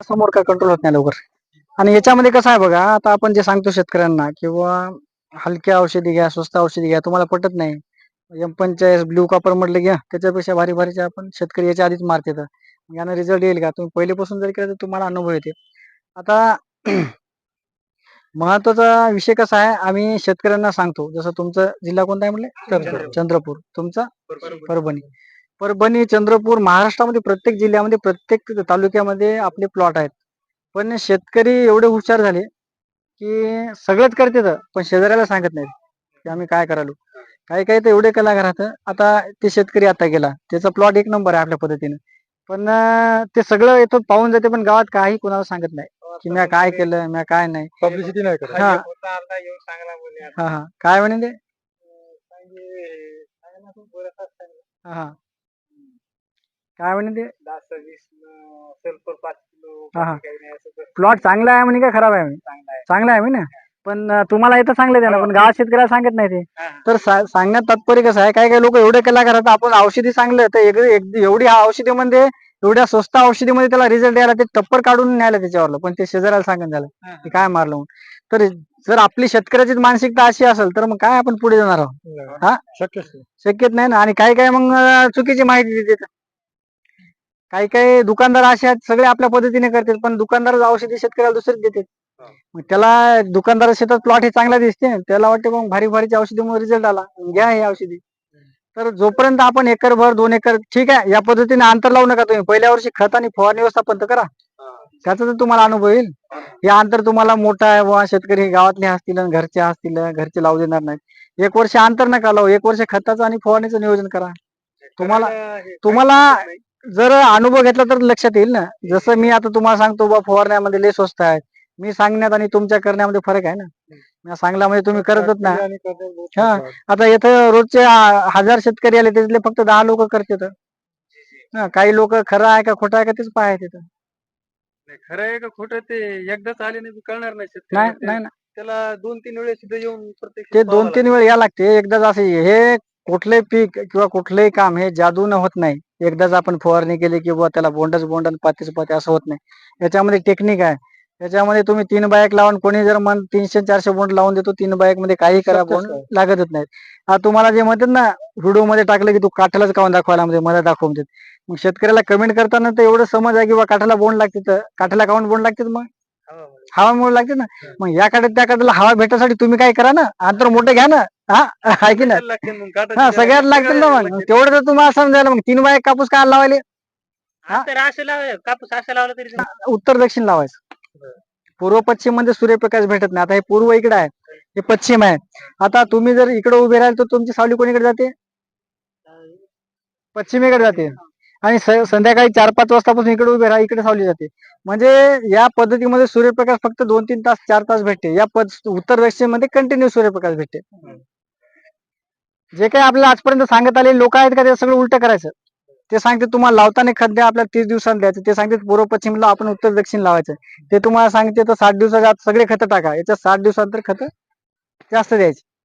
समोर का कंट्रोल होत नाही लवकर. आणि याच्यामध्ये कसं आहे बघा आता आपण जे सांगतो शेतकऱ्यांना किंवा हलक्या औषधी घ्या स्वस्त औषधी घ्या तुम्हाला पटत नाही. एम पंचायत ब्ल्यू कॉपर म्हटलं घ्या त्याच्यापेक्षा भारी भारीचे आपण शेतकरी याच्या आधीच मारते तर. यानं रिझल्ट येईल का? तुम्ही पहिलेपासून जर केलं तर तुम्हाला अनुभव येते. आता महत्त्वाचा विषय कसा आहे आम्ही शेतकऱ्यांना सांगतो. जसं तुमचं जिल्हा कोणता आहे म्हटलं? चंद्रपूर. तुमचा? परभणी. परभणी चंद्रपूर महाराष्ट्रामध्ये प्रत्येक जिल्ह्यामध्ये प्रत्येक तालुक्यामध्ये आपले प्लॉट आहेत. पण शेतकरी एवढे हुशार झाले की सगळंच करते पण शेजाऱ्याला सांगत नाहीत की आम्ही काय करालो काही काही तर एवढे कलाकार राहतं आता ते शेतकरी आता गेला. त्याचा प्लॉट एक नंबर आहे आपल्या पद्धतीने. पण ते सगळं येतो पाहून जाते पण गावात काही कोणाला सांगत नाही की मी काय केलं मी काय नाही. पब्लिसिटी नाही करत. हा. हा. हा काय म्हणे ते? हा हा. काय म्हणे ते? हा, हा. प्लॉट चांगला आहे म्हणे का खराब आहे म्हणे? चांगला आहे. म्हणे. पण अं, तुम्हाला येतं चांगलं आहे ना पण गावात शेतकऱ्याला सांगत नाही ते. तर सा- सांगण्यात तात्पर्य कसं आहे? काय काय लोक एवढे कलाकार आहेत आपण औषधी चांगलं तर एक- एक- एवढी हा औषधीमध्ये एवढ्या स्वस्त औषधीमध्ये त्याला रिझल्ट द्यायला ते टप्पर काढून न्यायला त्याच्यावरलं. पण ते शेजाऱ्याला सांगत झालं की काय मारलं म्हणून. तर जर आपली शेतकऱ्याची मानसिकता अशी असेल तर मग काय आपण पुढे जाणार आहोत? हा? शक्यच नाही. शक्यच नाही ना? आणि काही काही मग अं, चुकीची माहिती देतात? काही काही दुकानदार असे आहेत सगळे आपल्या पद्धतीने करतात पण दुकानदार औषधी शेतकऱ्याला दुसरीच देतात. मग त्याला दुकानदार शेतात प्लॉट हे चांगला दिसते त्याला वाटते मग भारी भारीच्या औषधीमुळे रिझल्ट आला. घ्या हे औषधी. तर जोपर्यंत आपण एकर भर दोन एकर ठीक आहे या पद्धतीने अंतर लावू नका तुम्ही. पहिल्या वर्षी खत आणि फवारणी व्यवस्थापन तर करा. त्याचा तर तुम्हाला अनुभव येईल. हे. अंतर तुम्हाला मोठा आहे बुवा शेतकरी गावातले असतील घरचे असतील घरचे लावू देणार नाहीत. एक वर्ष अंतर नका लावू एक वर्ष खताचं आणि फवारणीचं नियोजन करा. तुम्हाला तुम्हाला जर अनुभव घेतला तर लक्षात येईल ना. जसं मी आता तुम्हाला सांगतो बा फवारण्यामध्ये लय स्वस्त आहे. मी सांगण्यात आणि तुमच्या करण्यामध्ये फरक आहे ना. मी सांगला म्हणजे तुम्ही करतच ना. हा. आता इथं रोजचे हजार शेतकरी आले त्यातले फक्त दहा लोक करतात. हा, काही लोक खरं आहे का खोटं आहे का तेच पाहाय तिथं खरं आहे का खोटं ते एकदाच आले नाही कळणार नाही नाही ना. त्याला दोन तीन वेळेस येऊन ते दोन तीन वेळ या लागते. एकदाच असं हे कुठले पीक किंवा कुठलंही काम हे जादून होत नाही. एकदाच आपण फवारणी केली किंवा त्याला बोंडच बोंड पातीच पाती असं होत नाही. याच्यामध्ये टेक्निक आहे. त्याच्यामध्ये तुम्ही तीन बायक लावून कोणी जर मन तीनशे चारशे बोंड लावून देतो तीन बायकमध्ये काही करा बोंड नाही. लागतच नाहीत हा तुम्हाला जे म्हणतात ना व्हिडिओमध्ये टाकलं की तू काठालाच काढून दाखवायला म्हणजे मला दाखवून देत. मग शेतकऱ्याला कमेंट करताना तर एवढं समज आहे की बा काठाला बोंड लागते तर काठाला काऊन बोंड लागते मग? हवामध्ये. हवामुळे लागते ना मग या काठात त्या काठाला हवा भेटासाठी तुम्ही काय करा ना अंतर मोठं घ्या ना हा की काटाची हा सगळ्यात लागतील ना मग. तेवढं तर तुम्हाला समजायला मग तीन बायक कापूस काय लावायले? हा? कापूस असं लावला तरी. उत्तर दक्षिण लावायचं. पूर्व पश्चिममध्ये सूर्यप्रकाश भेटत नाही. आता हे पूर्व इकडे आहे. हे. पश्चिम आहे. आता तुम्ही जर इकडे उभे राहाल तर तुमची सावली कोणीकडे जाते? पश्चिमेकडे जाते. आणि संध्याकाळी चार पाच वाजतापासून इकडे उभे राहा इकडे सावली जाते. म्हणजे या पद्धतीमध्ये सूर्यप्रकाश फक्त दोन तीन तास चार तास भेटते. या पद उत्तर दक्षिणमध्ये कंटिन्यू सूर्यप्रकाश भेटते. जे काही आपल्याला आजपर्यंत सांगत आले लोक आहेत का ते सगळं उलट करायचं. ते सांगते तुम्हाला लावताना खत द्या आपल्याला तीस दिवसांत द्यायचं. ते सांगते पूर्व पश्चिमला आपण उत्तर दक्षिण लावायचं ते तुम्हाला सांगते तर साठ दिवसाच्या आत सगळे खत टाका. याच्या साठ दिवसानंतर खत जास्त द्यायची.